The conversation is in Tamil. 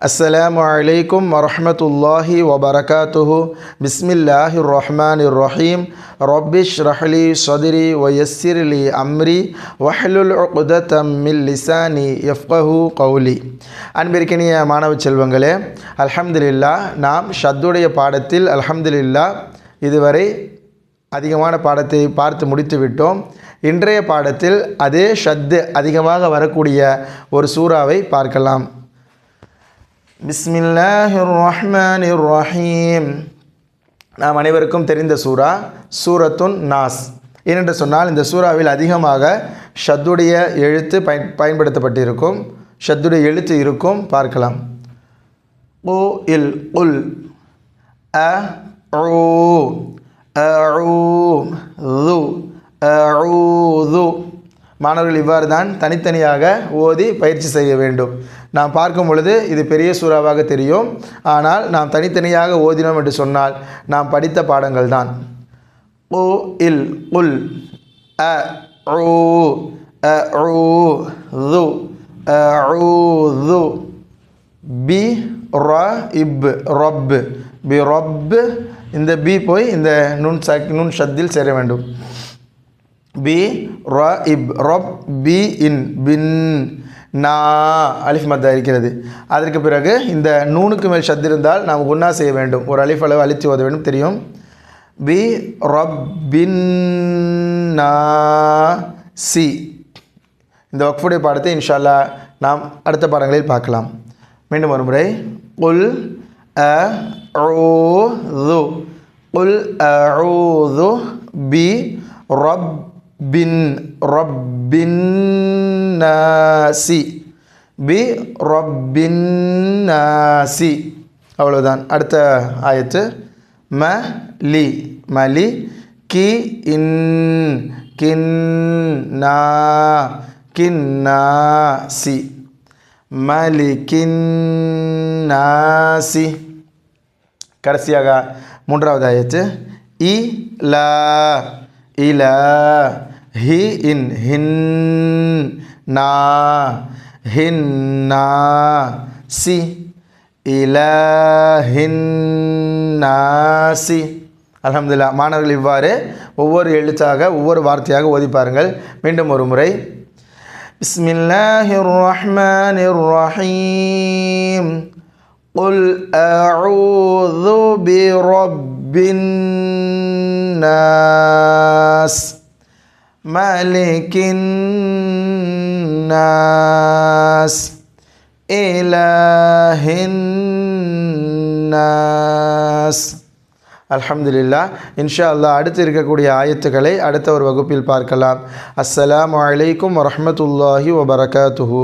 السلام عليكم ورحمة الله وبركاته بسم الله الرحمن الرحيم رب اشرح لي صدري ويسر لي أمري واحلل عقدة من لساني يفقه قولي அன்பிற்கினிய மாணவ செல்வங்களே அல்ஹம்துலில்லா நாம் ஷத்துடைய பாடத்தில் அல்ஹம்துலில்லா இதுவரை அதிகமான பாடத்தை பார்த்து முடித்து விட்டோம் இன்றைய பாடத்தில் அதே ஷத்து அதிகமாக வரக்கூடிய ஒரு சூறாவை பார்க்கலாம் பிஸ்மில்லாஹிர் ரஹ்மானிர் ரஹீம் நாம் அனைவருக்கும் தெரிந்த சூரா சூரத்துன் நாஸ். ஏனென்று சொன்னால் இந்த சூறாவில் அதிகமாக ஷத்துடைய எழுத்து பயன் பயன்படுத்தப்பட்டிருக்கும். ஷத்துடைய எழுத்து இருக்கும். பார்க்கலாம். ஓ இல் உல். அ ஊ அஊது அஊது மாணவர்கள் இவ்வாறு தான் தனித்தனியாக ஓதி பயிற்சி செய்ய வேண்டும். நாம் பார்க்கும் பொழுது இது பெரிய சூறாவாக தெரியும். ஆனால் நாம் தனித்தனியாக ஓதினோம் என்று சொன்னால் நாம் படித்த பாடங்கள் தான். ஓ இல் உல் அ ஊ அஊது அஊது பி ர இப் ரொப். பி ரொப். இந்த பி போய் இந்த நுண் சக் நுண் ஷத்தில் சேர வேண்டும். பி ர இப் ரப் பி இன் பின் நா அலிஃப் மத்தா இருக்கிறது. அதற்கு பிறகு இந்த நூனுக்கு மேல் ஷத் இருந்தால் நாம் குன்னா செய்ய வேண்டும். ஒரு அலிஃப் அளவு அழித்து ஓத வேண்டும் தெரியும்? பி ரப் பின் நா சி இந்த வக்ஃபுடைய பாடத்தை இன்ஷால்லா நாம் அடுத்த பாடங்களில் பார்க்கலாம். மீண்டும் ஒரு முறை. உல் அ ஊது உல் அ பி ரொப் பின் நாசி பி ரப்பின் அவ்வளோதான் அவ்வளவுதான். அடுத்த ஆயத்து. ம லி. மலி கி இன். கின்னா கின்னாசி மலிக்கின்னாசி கடைசியாக மூன்றாவது ஆயத்து. இ லா. இல ஹி இன் ஹின் நா ஹின் நா சி இலஹின்னாசி அலமதுல்லா மாணவர்கள் இவ்வாறு ஒவ்வொரு எழுத்தாக ஒவ்வொரு வார்த்தையாக ஓதி பாருங்கள் மீண்டும் ஒரு முறை بسم الله الرحمن الرحيم قل أعوذ برب الناس ملك الناس إله الناس அல்ஹம்துலில்லா இன்ஷா அல்லாஹ் அடுத்து இருக்கக்கூடிய ஆயத்துக்களை அடுத்த ஒரு வகுப்பில் பார்க்கலாம் அஸ்ஸலாமு அலைக்கும் வரஹ்மத்துல்லாஹி வபரகாத்துஹு